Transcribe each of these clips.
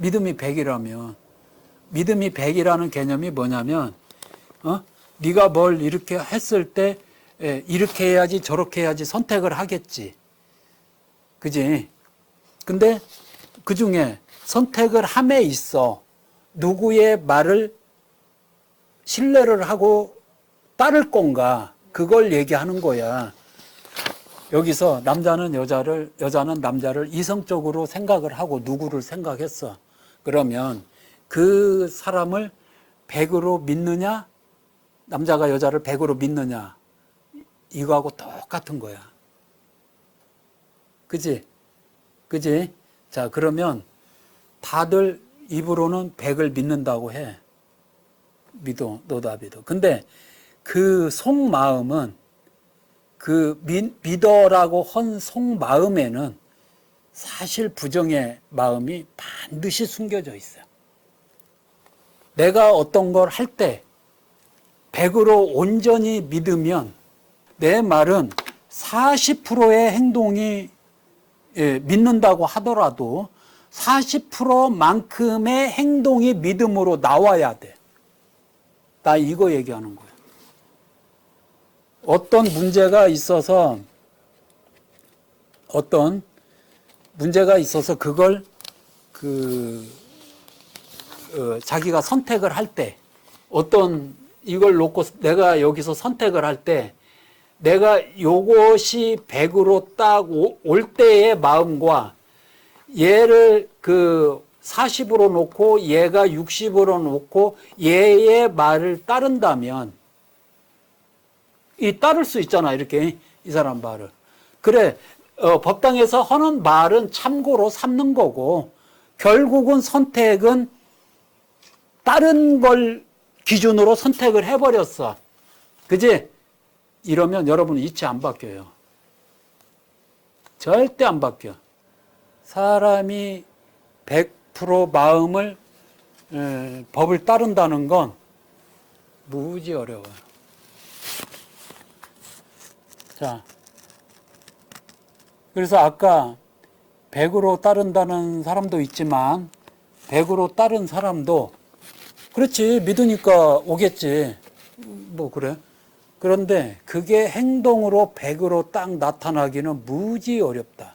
믿음이 100이라면 믿음이 100이라는 개념이 뭐냐면 어? 네가 뭘 이렇게 했을 때 예, 이렇게 해야지 저렇게 해야지 선택을 하겠지. 그지? 근데 그 중에 선택을 함에 있어 누구의 말을 신뢰를 하고 따를 건가 그걸 얘기하는 거야. 여기서 남자는 여자를 여자는 남자를 이성적으로 생각을 하고 누구를 생각했어. 그러면 그 사람을 100으로 믿느냐? 남자가 여자를 100으로 믿느냐? 이거하고 똑같은 거야. 그지? 그지? 자, 그러면 다들 입으로는 100을 믿는다고 해. 믿어, 너다 믿어. 근데 그 속마음은 그 믿, 믿어라고 헌 속마음에는 사실 부정의 마음이 반드시 숨겨져 있어요. 내가 어떤 걸 할 때 100으로 온전히 믿으면 내 말은 40%의 행동이 예, 믿는다고 하더라도 40%만큼의 행동이 믿음으로 나와야 돼. 나 이거 얘기하는 거야. 어떤 문제가 있어서 어떤 문제가 있어서 그걸 그 어, 자기가 선택을 할 때 어떤 이걸 놓고 내가 여기서 선택을 할 때 내가 요것이 100으로 딱 올 때의 마음과 얘를 그 40으로 놓고 얘가 60으로 놓고 얘의 말을 따른다면 이 따를 수 있잖아 이렇게 이 사람 말을. 그래 어, 법당에서 하는 말은 참고로 삼는 거고 결국은 선택은 다른 걸 기준으로 선택을 해버렸어. 그지? 이러면 여러분 이치 안 바뀌어요. 절대 안 바뀌어. 사람이 100% 마음을 에, 법을 따른다는 건 무지 어려워요. 자, 그래서 아까 100으로 따른다는 사람도 있지만 100으로 따른 사람도 그렇지 믿으니까 오겠지 뭐 그래 그런데 그게 행동으로 100으로 딱 나타나기는 무지 어렵다.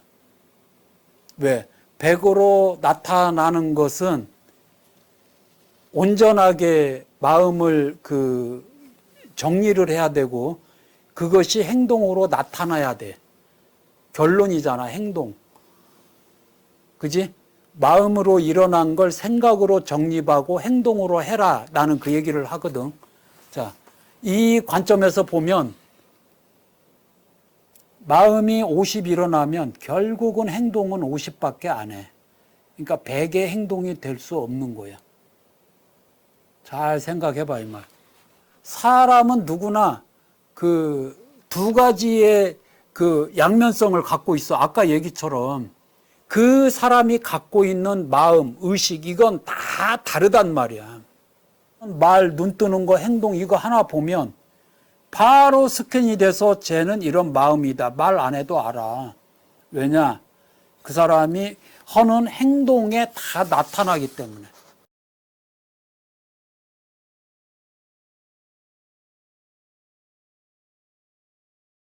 왜? 100으로 나타나는 것은 온전하게 마음을 그 정리를 해야 되고 그것이 행동으로 나타나야 돼. 결론이잖아, 행동. 그지? 마음으로 일어난 걸 생각으로 정립하고 행동으로 해라. 나는 그 얘기를 하거든. 자, 이 관점에서 보면 마음이 50 일어나면 결국은 행동은 50밖에 안 해. 그러니까 100의 행동이 될 수 없는 거야. 잘 생각해 봐, 이 말. 사람은 누구나 그 두 가지의 그 양면성을 갖고 있어. 아까 얘기처럼 그 사람이 갖고 있는 마음, 의식, 이건 다 다르단 말이야. 말, 눈 뜨는 거, 행동, 이거 하나 보면 바로 스캔이 돼서 쟤는 이런 마음이다. 말 안 해도 알아. 왜냐? 그 사람이 하는 행동에 다 나타나기 때문에.